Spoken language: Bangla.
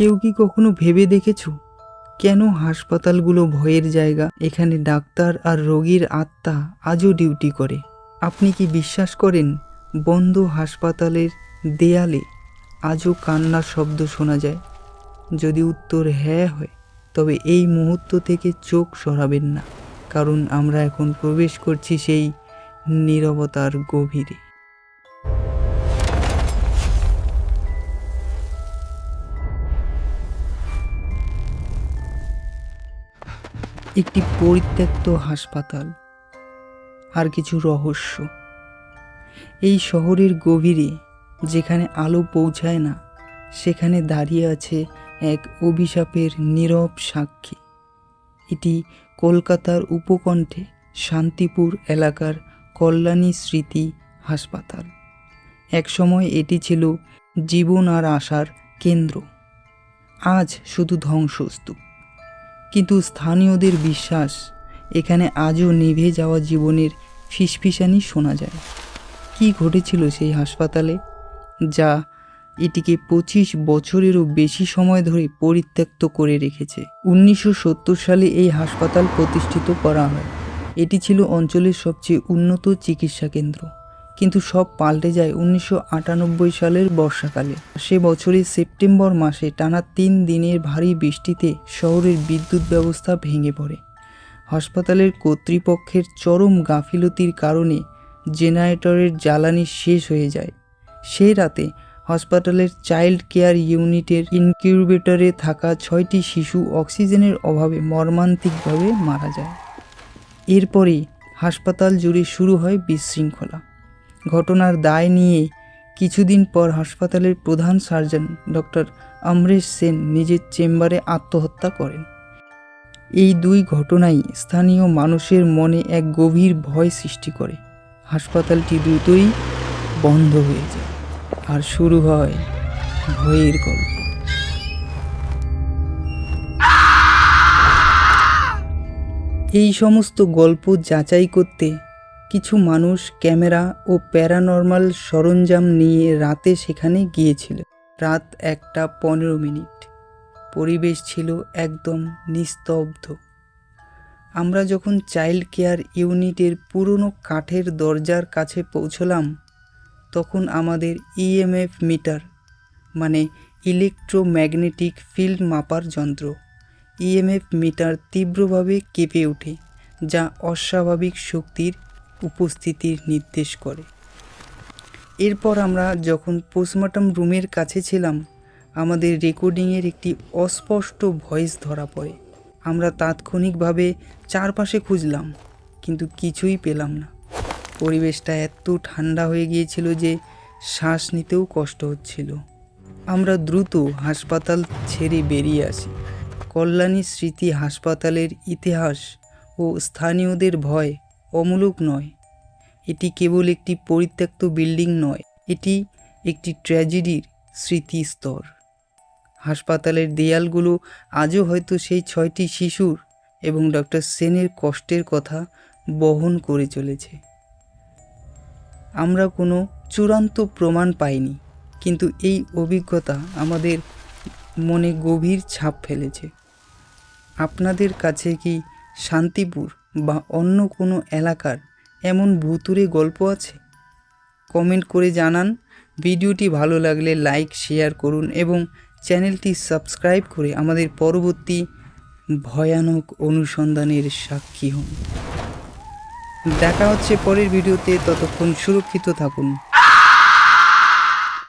কেউ কি কখনো ভেবে দেখেছ? কেন হাসপাতালগুলো ভয়ের জায়গা? এখানে ডাক্তার আর রোগীর আত্মা আজও ডিউটি করে। আপনি কি বিশ্বাস করেন বন্ধ হাসপাতালের দেয়ালে আজও কান্নার শব্দ শোনা যায়? যদি উত্তর হ্যাঁ হয়, তবে এই মুহূর্ত থেকে চোখ সরাবেন না, কারণ আমরা এখন প্রবেশ করছি সেই নীরবতার গভীরে। একটি পরিত্যক্ত হাসপাতাল আর কিছু রহস্য। এই শহরের গভীরে যেখানে আলো পৌঁছায় না, সেখানে দাঁড়িয়ে আছে এক অভিশাপের নীরব সাক্ষী। এটি কলকাতার উপকণ্ঠে শান্তিপুর এলাকার কল্যাণী স্মৃতি হাসপাতাল। একসময় এটি ছিল জীবন আর আশার কেন্দ্র। আজ শুধু ধ্বংসস্তূপ। কিন্তু স্থানীয়দের বিশ্বাস, এখানে আজও নিভে যাওয়া জীবনের ফিসফিসানি শোনা যায়। কি ঘটেছিল সেই হাসপাতালে? যা এটিকে পঁচিশ বছরেরও বেশি সময় ধরে পরিত্যক্ত করে রেখেছে। উনিশশো সত্তর সালে এই হাসপাতাল প্রতিষ্ঠিত করা হয়। এটি ছিল অঞ্চলের সবচেয়ে উন্নত চিকিৎসা কেন্দ্র। কিন্তু সব পাল্টে যায় উনিশশো আটানব্বই সালের বর্ষাকালে। সে বছরের সেপ্টেম্বর মাসে টানা তিন দিনের ভারী বৃষ্টিতে শহরের বিদ্যুৎ ব্যবস্থা ভেঙে পড়ে। হাসপাতালের কর্তৃপক্ষের চরম গাফিলতির কারণে জেনারেটরের জ্বালানি শেষ হয়ে যায়। সেই রাতে হাসপাতালের চাইল্ড কেয়ার ইউনিটের ইনকিউবেটরে থাকা ছয়টি শিশু অক্সিজেনের অভাবে মর্মান্তিকভাবে মারা যায়। এরপরেই হাসপাতাল জুড়ে শুরু হয় বিশৃঙ্খলা। ঘটনার দায় নিয়ে কিছুদিন পর হাসপাতালের প্রধান সার্জন ডক্টর অমরেশ সেন নিজের চেম্বারে আত্মহত্যা করেন। এই দুই ঘটনাই স্থানীয় মানুষের মনে এক গভীর ভয় সৃষ্টি করে। হাসপাতালটি দ্রুতই বন্ধ হয়ে যায় আর শুরু হয় ভয়ের গল্প। এই সমস্ত গল্প যাচাই করতে কিছু মানুষ ক্যামেরা ও প্যারানর্মাল সরঞ্জাম নিয়ে রাতে সেখানে গিয়েছিল। রাত একটা পনেরো মিনিট। পরিবেশ ছিল একদম নিস্তব্ধ। আমরা যখন চাইল্ড কেয়ার ইউনিটের পুরনো কাঠের দরজার কাছে পৌঁছলাম, তখন আমাদের ইএমএফ মিটার মানে ইলেকট্রোম্যাগনেটিক ফিল্ড মাপার যন্ত্র, ইএমএফ মিটার তীব্রভাবে কেঁপে ওঠে, যা অস্বাভাবিক শক্তির উপস্থিতির নির্দেশ করে। এরপর আমরা যখন পোস্টমর্টম রুমের কাছে ছিলাম, আমাদের রেকর্ডিংয়ের একটি অস্পষ্ট ভয়েস ধরা পড়ে। আমরা তাৎক্ষণিকভাবে চারপাশে খুঁজলাম, কিন্তু কিছুই পেলাম না। পরিবেশটা এত ঠান্ডা হয়ে গিয়েছিল যে শ্বাস নিতেও কষ্ট হচ্ছিল। আমরা দ্রুত হাসপাতাল ছেড়ে বেরিয়ে আসি। কল্যাণী স্মৃতি হাসপাতালের ইতিহাস ও স্থানীয়দের ভয় অমূলক নয়। এটি কেবল একটি পরিত্যক্ত বিল্ডিং নয়, এটি একটি ট্র্যাজেডির স্মৃতিস্তর। হাসপাতালের দেয়ালগুলো আজও হয়তো সেই ছয়টি শিশুর এবং ডক্টর সেনের কষ্টের কথা বহন করে চলেছে। আমরা কোনো চূড়ান্ত প্রমাণ পাইনি, কিন্তু এই অভিজ্ঞতা আমাদের মনে গভীর ছাপ ফেলেছে। আপনাদের কাছে কি শান্তিপুর বা অন্য কোনো এলাকার এমন ভুতুরে গল্প আছে? কমেন্ট করে জানান। ভিডিওটি ভালো লাগলে লাইক, শেয়ার করুন এবং চ্যানেলটি সাবস্ক্রাইব করে আমাদের পরবর্তী ভয়ানক অনুসন্ধানের সাক্ষী হন। দেখা হচ্ছে পরের ভিডিওতে। ততক্ষণ সুরক্ষিত থাকুন।